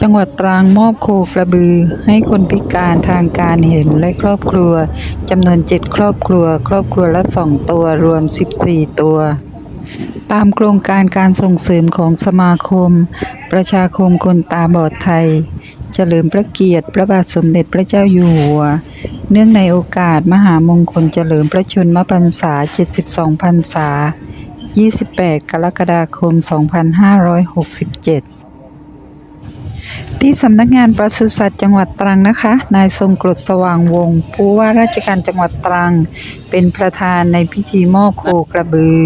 จังหวัดตรังมอบโคกระบือ ให้คนพิการทางการเห็นและครอบครัวจำนวน7ครอบครัว ครอบครัวละ2ตัวรวม 14 ตัว ตามโครงการการส่งเสริมของสมาคม ประชาคมคนตาบอดไทย เฉลิมพระเกียรติพระบาทสมเด็จพระเจ้าอยู่หัว เนื่องในโอกาสมหามงคลเฉลิมพระชนมพรรษา 72 พรรษา 28 กรกฎาคม 2567 ที่สำนักงานปศุสัตว์จังหวัดตรังนะคะ นายทรงกรดสว่างวงศ์ผู้ว่าราชการจังหวัดตรัง เป็นประธานในพิธีมอบโคกระบือ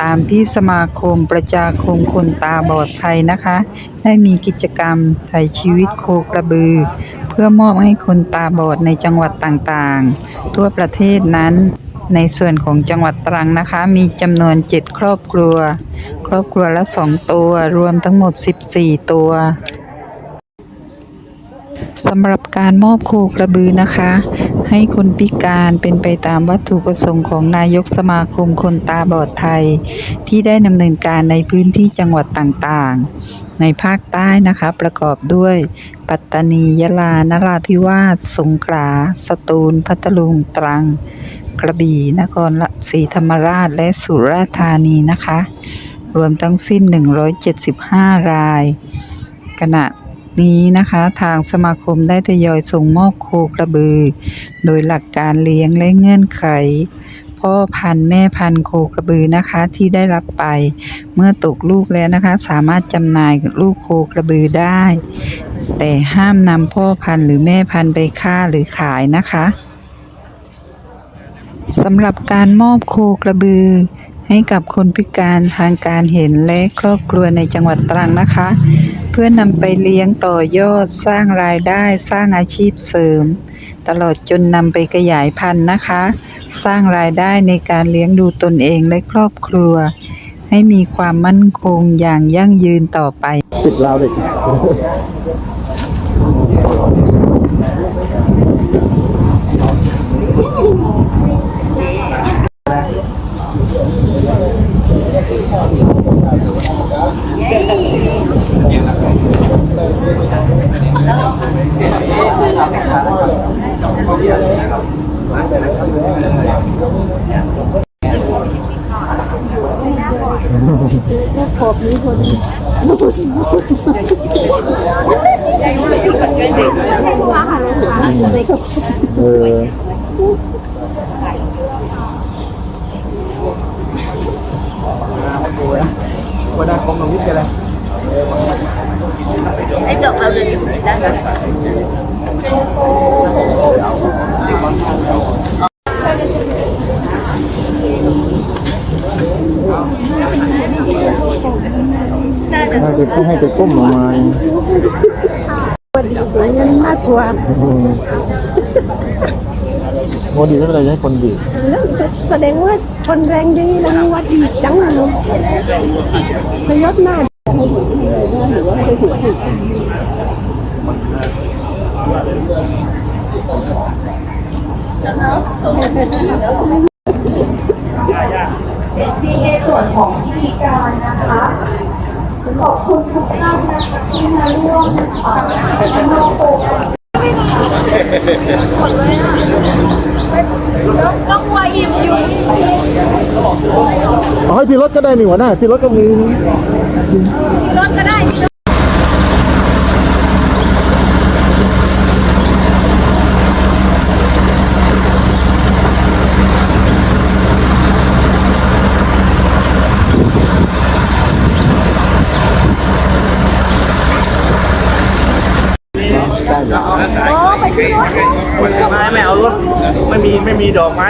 ตามที่สมาคมประชาคมคนตาบอดไทยนะคะ ได้มีกิจกรรมไถ่ชีวิตโคกระบือ เพื่อมอบให้คนตาบอดในจังหวัดต่างๆ ทั่วประเทศนั้นในส่วนของจังหวัดตรังนะคะ มีจำนวน 7 ครอบครัว ครอบครัวละ 2 ตัว รวมทั้งหมด 14 ตัว สำหรับการมอบโคกระบือนะคะ ให้คนพิการเป็นไปตามวัตถุประสงค์ของนายกสมาคมคนตาบอดไทย ที่ได้ดำเนินการในพื้นที่จังหวัดต่างๆ ในภาคใต้นะคะ ประกอบด้วย ปัตตานียะลานราธิวาสสงขลาสตูล พัทลุงตรัง กระบี่นครศรีธรรมราชและสุราษฎร์ธานีนะคะ รวมทั้งสิ้น 175 รายขณะ นี้นะคะ ทางสมาคมได้ทยอยส่งมอบโคกระบือ โดยหลักการเลี้ยงและเงื่อนไข พ่อพันธุ์แม่พันธุ์โคกระบือนะคะที่ได้รับไป เมื่อตกลูกแล้วนะคะ สามารถจำหน่ายลูกโคกระบือได้ แต่ห้ามนำพ่อพันธุ์หรือแม่พันธุ์ไปฆ่าหรือขายนะคะสำหรับการมอบโคกระบือ ให้กับคนพิการทางการเห็นและครอบครัวในจังหวัดตรังนะคะ เพื่อนำไปเลี้ยงต่อยอดสร้างรายได้สร้างอาชีพเสริม ตลอดจนนำไปขยายพันธุ์นะคะ สร้างรายได้ในการเลี้ยงดูตนเองและครอบครัว ให้มีความมั่นคงอย่างยั่งยืนต่อไป ติดราวเด็ก เออวันนั้นคงลงวิทย์กันเลยไอ้ดอ กเราเลยอยู่ด้านหลังน่าจะต้องให้ไปก้มลง มายังว่าโมดีไม่เป็นไรให้คนดีแล้วมีวัดดีจังเลยพยศหน้าในส่วนของพิธีการนะคะขอบคุณทุกท่านนะคะที่มาร่วมนะคะมอบโอกาส ต้องวายิมอยู่เอาให้ที่รถก็ได้นี่หัวหน้าที่รถก็มี รถก็ได้ ไม้ไม่เอารถไม่มีไม่มีดอกไม้